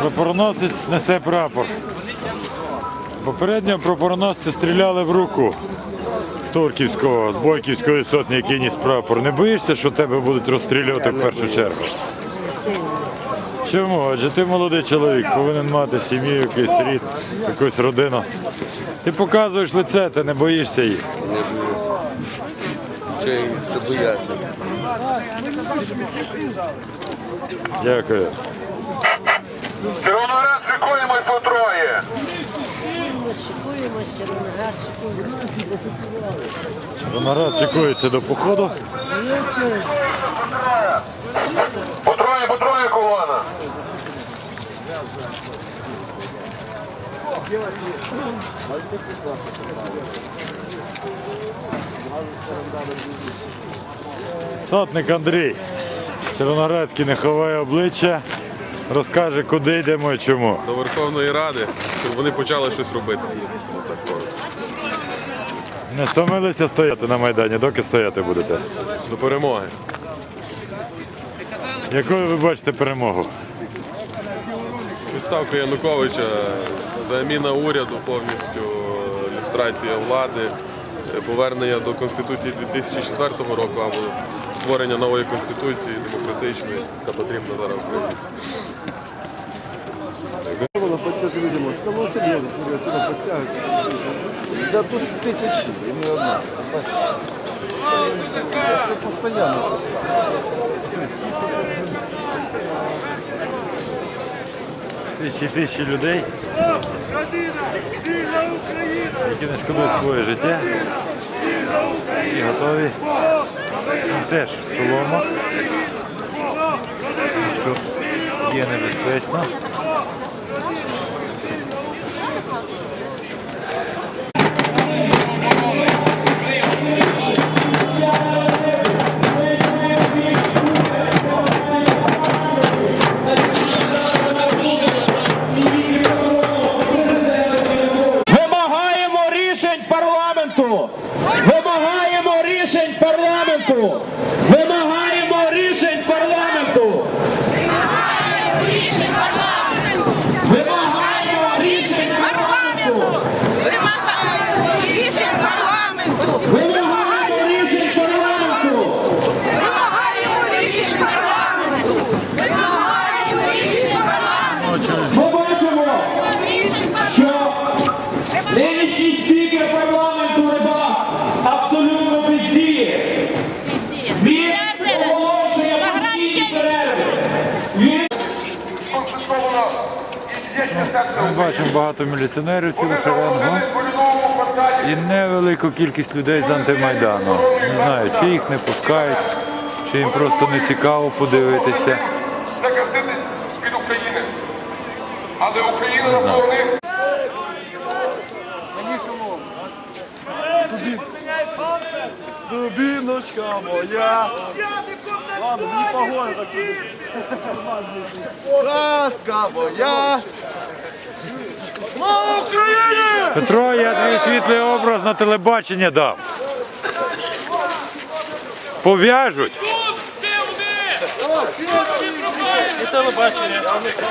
Прапороносець несе прапор. Попередньо прапороносці стріляли в руку Турківського, з Бойківської сотні, який ніс прапор. Не боїшся, що тебе будуть розстрілювати в першу чергу? Чому? Адже ти молодий чоловік, повинен мати сім'ю, якийсь рід, якусь родину. Ти показуєш лице, ти не боїшся їх. Не боюсь. Чи бояти? Дякую. Червоноград шикуємось по троє. Шикуємося, Червоноград, шикується до походу. По троє, по троє колона. Сотник Андрій. Червоноградський не ховає обличчя, розкаже, куди йдемо і чому. до Верховної Ради, щоб вони почали щось робити. Не стомилися стояти на Майдані, доки стояти будете. До перемоги. Якою ви бачите перемогу? Відставка Януковича, заміна уряду повністю, люстрація влади, повернення до Конституції 2004 року або створення нової конституції демократичної, яка потрібна зараз в Україні. Было подчас видимо, стало серьезно, смотрю, туда подтягивается. Да тут тысячи, и не одна. Это постоянно. Тисячі тисячі людей, які не шкодують своє життя І готові. Ну, Теж солома. Є небезпечно. Рішень парламенту! Вимагаємо рішень парламенту! Вимагаємо рішень парламенту! Вимагаємо рішень парламенту! Вимагаємо рішень парламенту! Вимагаємо рішень парламенту! Вимагаємо рішень парламенту! Ми бачимо, що нинішній спікер парламенту Рибак абсолютно бездіє. Він оголошує постійні перерви. Він Ми бачимо багато міліціонерів цього шеренгу і невелику кількість людей з антимайдану. Не знаю, чи їх не пускають, чи їм просто не цікаво подивитися. України. Але Україна навколо них Дубиночка моя. Ладно, не погоня такие. Ласка моя. Слава Україні! Петро, я твій світлий образ на телебачення дав. Пов'яжуть. Робити